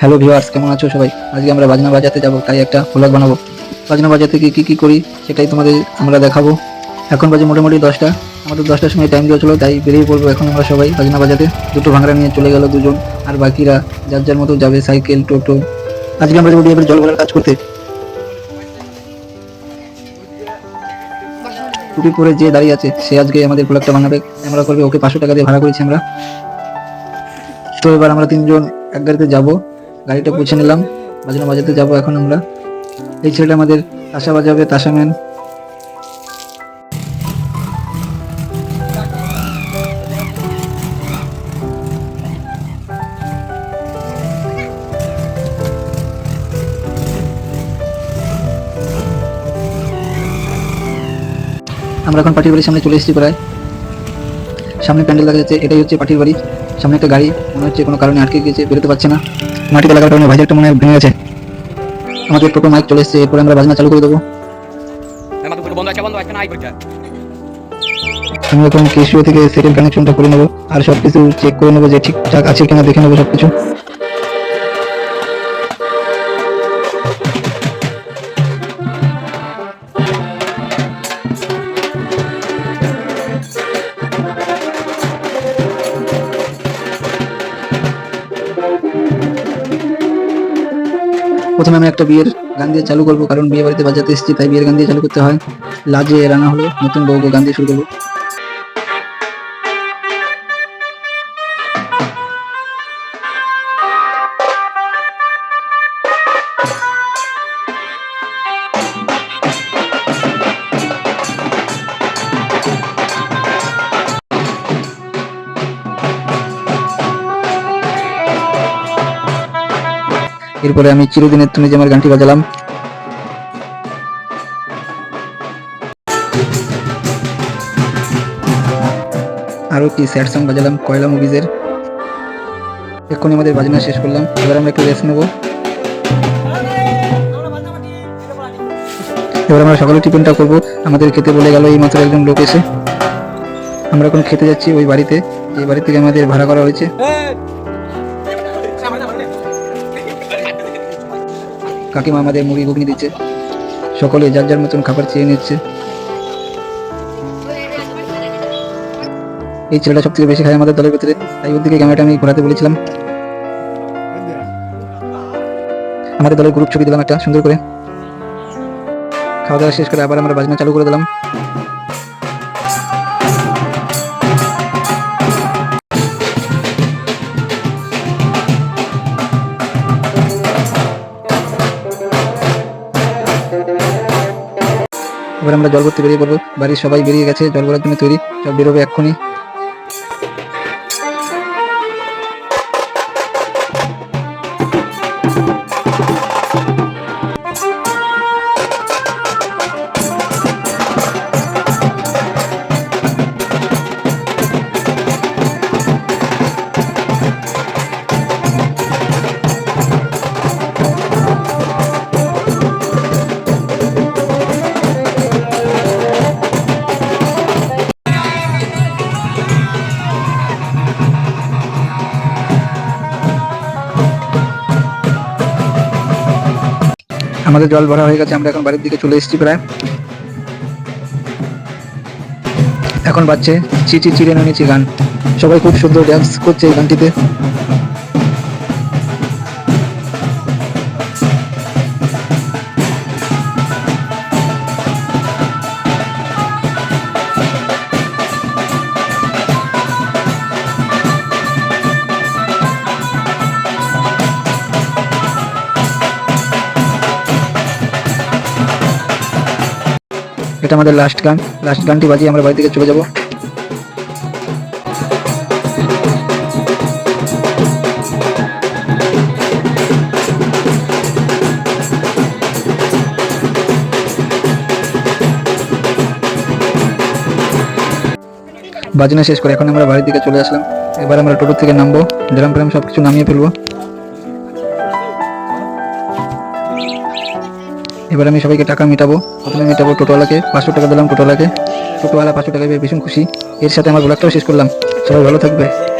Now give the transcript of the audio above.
Hello viewers কেমন আছো সবাই? আজকে আমরা বাজনা বাজাতে যাব, তাই একটা ব্লগ বানাবো। বাজনা বাজাতে কী কী করি, সেটাই তোমাদের আমরা দেখাবো। এখন বাজে মোটামুটি দশটা। আমাদের দশটার সময় টাইম দিয়েছিল তাই বেরিয়ে পড়ব এখন আমরা সবাই বাজনা বাজাতে। দুটো ভাঙড়া নিয়ে চলে গেল দুজন, আর বাকিরা যার যার মতো যাবে, সাইকেল, টোটো। আজকে আমরা যাব জল ভরার কাজ করতে। টুপি পরে যে দাঁড়িয়ে আছে, সে আজকে আমাদের ব্লগটা বানাবে। আমরা করবে, ওকে পাঁচশো টাকা দিয়ে ভাড়া করেছি আমরা। তো এবার আমরা তিনজন এক গাড়িতে যাব, গাড়িটা পুছে নিলাম, বাজনা বাজাতে যাব এখন আমরা। এই ছেলেটা আমাদের তাসা বাজাবে, তাসা ম্যান। আমরা এখন পার্টির বাড়ির সামনে চলে এসেছি প্রায়। সামনে প্যান্ডেল দেখা যাচ্ছে, এটাই হচ্ছে পার্টির বাড়ি। সামনে একটা গাড়ি মনে হচ্ছে কোনো কারণে আটকে গিয়েছে বেরোতে পারছে না। মাটিতে লাগার কারণে ভাইজারটা মনে হয় ভেঙে গেছে। আমাদের টোটো মাইক চলে এসেছে এরপরে আমরা বাজনা চালু করে দেবো। পরীক্ষা আমি এখন কেশিও থেকে সেকেন্ড কানেকশনটা করে নেব আর সব কিছু চেক করে নেব যে ঠিকঠাক আছে কিনা দেখে নেব সব কিছু প্রথমে আমি একটা বিয়ের গান দিয়ে চালু করব, কারণ বিয়ে বাড়িতে বাজাতে এসেছি, তাই বিয়ের গান দিয়ে চালু করতে হয়। লাজে রানা হলো নতুন বউকে গান দিয়ে শুরু করব। এরপরে আমি চিরদিনের তুমি যে আমার গানটি বাজালাম। আরও কি স্যাড সং বাজালাম, কয়লা মুভিজের এক্ষুনি আমাদের বাজনা শেষ করলাম। এবার আমরা একটু রেস্ট নেব। এবার আমরা সকালে টিফিনটা করব। আমাদের খেতে বলে গেল এই মাত্র একজন লোক এসে। আমরা এখন খেতে যাচ্ছি ওই বাড়িতে। এই বাড়ি থেকে আমাদের ভাড়া করা হয়েছে। কাকিমা আমাদের মুড়ি ঘুগনি দিচ্ছে। সকলে যার যার মতন খাবার চেয়ে নিচ্ছে। এই ছেলেটা সব থেকে বেশি খায় আমাদের দলের ভিতরে। তাই ওর দিকে ক্যামেরাটা আমি ঘোরাতে বলেছিলাম। আমাদের দলের গ্রুপ ছবি দিলাম একটা, সুন্দর করে। খাওয়া দাওয়া শেষ করে আবার আমরা বাজনা চালু করে দিলাম। এবার আমরা জল করতে বেরিয়ে পড়ব। বাড়ির সবাই বেরিয়ে গেছে, জল ভরার জন্য তৈরি। সব বেরোবে এক্ষুনি। আমাদের জল ভরা হয়ে গেছে, আমরা এখন বাড়ির দিকে চলে এসেছি প্রায়। এখন বাজছে চিচি চিড়ে নিয়েছি গান। সবাই খুব সুন্দর ড্যান্স করছে এই গানটিতে। এটা আমাদের লাস্ট গান। লাস্ট গানটি বাজিয়ে আমরা বাড়ি থেকে চলে যাব। বাজনা শেষ করে এখন আমরা বাড়ির দিকে চলে আসলাম। এবার আমরা টোটো থেকে নামবো। ড্রাম ফ্রাম সব কিছু নামিয়ে ফেলব। এবার আমি সবাইকে টাকা মেটাবো। প্রথমে মেটাবো টোটোওয়ালাকে, পাঁচশো টাকা দিলাম টোটোওয়ালাকে। টোটোওয়ালা পাঁচশো টাকা পেয়ে ভীষণ খুশি। এর সাথে আমার ব্লগটাও শেষ করলাম। সবাই ভালো থাকবে।